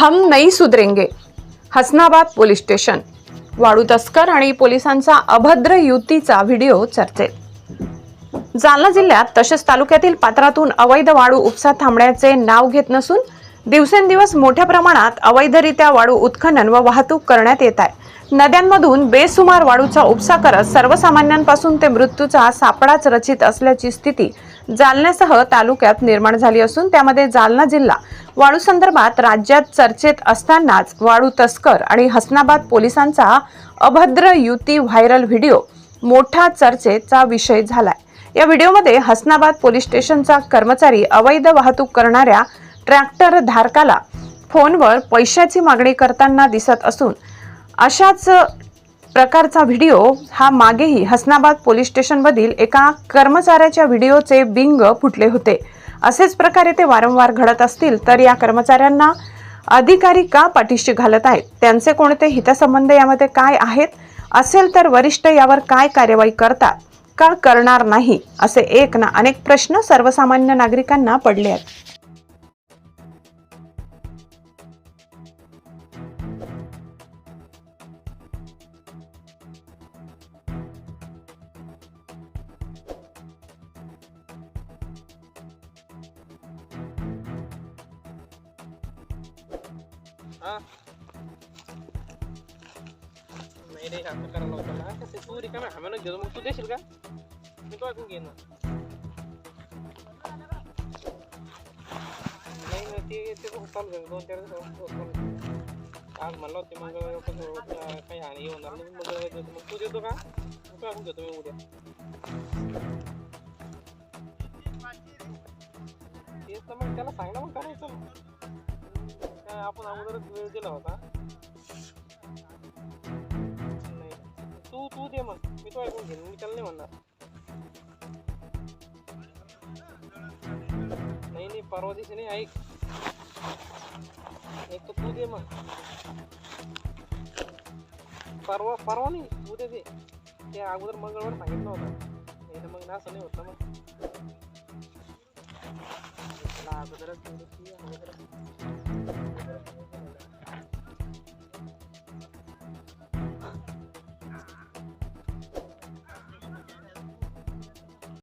हम नहीं सुधरेंगे. Hasanabad police station. वाळू तस्कर आणि पोलिसांचा अभद्र युतीचा व्हिडिओ चर्चेत. जालना जिल्ह्यात तसेच तालुक्यातील पात्रातून अवैध वाळू उपसा थांबण्याचे नाव घेत नसून दिवसेंदिवस मोठ्या प्रमाणात अवैधरित्या वाळू उत्खनन व वाहतूक करण्यात येत आहे. नद्यांमधून बेसुमार वाळूचा उपसा करत सर्वसामान्यांपासून ते मृत्यूचा सापळाच रचित असल्याची स्थिती जालन्यासह तालुक्यात निर्माण झाली असून त्यामध्ये जालना जिल्हा वाळू संदर्भात राज्यात चर्चेत असतानाच वाळू तस्कर आणि हसनाबाद पोलिसांचा अभद्र युती व्हायरल व्हिडिओ मोठा चर्चेचा विषय झालाय. या व्हिडिओमध्ये हसनाबाद पोलीस स्टेशनचा कर्मचारी अवैध वाहतूक करणाऱ्या ट्रॅक्टर धारकाला फोनवर पैशाची मागणी करताना दिसत असून अशाच प्रकारचा व्हिडिओ हा मागेही हसनाबाद पोलीस स्टेशनमधील एका कर्मचाऱ्याच्या व्हिडिओचे बिंग फुटले होते. असेच प्रकारे ते वारंवार घडत असतील तर या कर्मचाऱ्यांना अधिकारी का पाठीशी घालत आहेत? त्यांचे कोणते हितसंबंध यामध्ये काय आहेत? असेल तर वरिष्ठ यावर काय कार्यवाही करतात? का करणार नाही? असे एक ना अनेक प्रश्न सर्वसामान्य नागरिकांना पडले आहेत. हा. नाही रे असं करायला होतं ना कसं तू रिकाम्या हम्यानं घेतो मग तू देशील का? मी तो ऐकून घेईन. ना नाही नाही ते ते चालू झालं. दोन चार दिवस आज म्हणलं होते मग कसं काही हानी होणार नाही. मग देतो. मग तू देतो का? मग तो ऐकून घेतो मी उद्या. तेच तर मग त्याला सांग ना मग करायचं. आपण अगोदरच वेळ दिला होता. नाही तू तू दे मग. मी तो ऐकून घेईन. मी त्याला नाही म्हणणार. नाही नाही परवा दिवशी नाही ऐक. एक तर तू दे मग. परवा परवा नाही उद्या दे ते अगोदर मंगळवार सांगितलं होतं. नाही तर मग ना असं नाही होतं मग. अगोदरच अगोदरच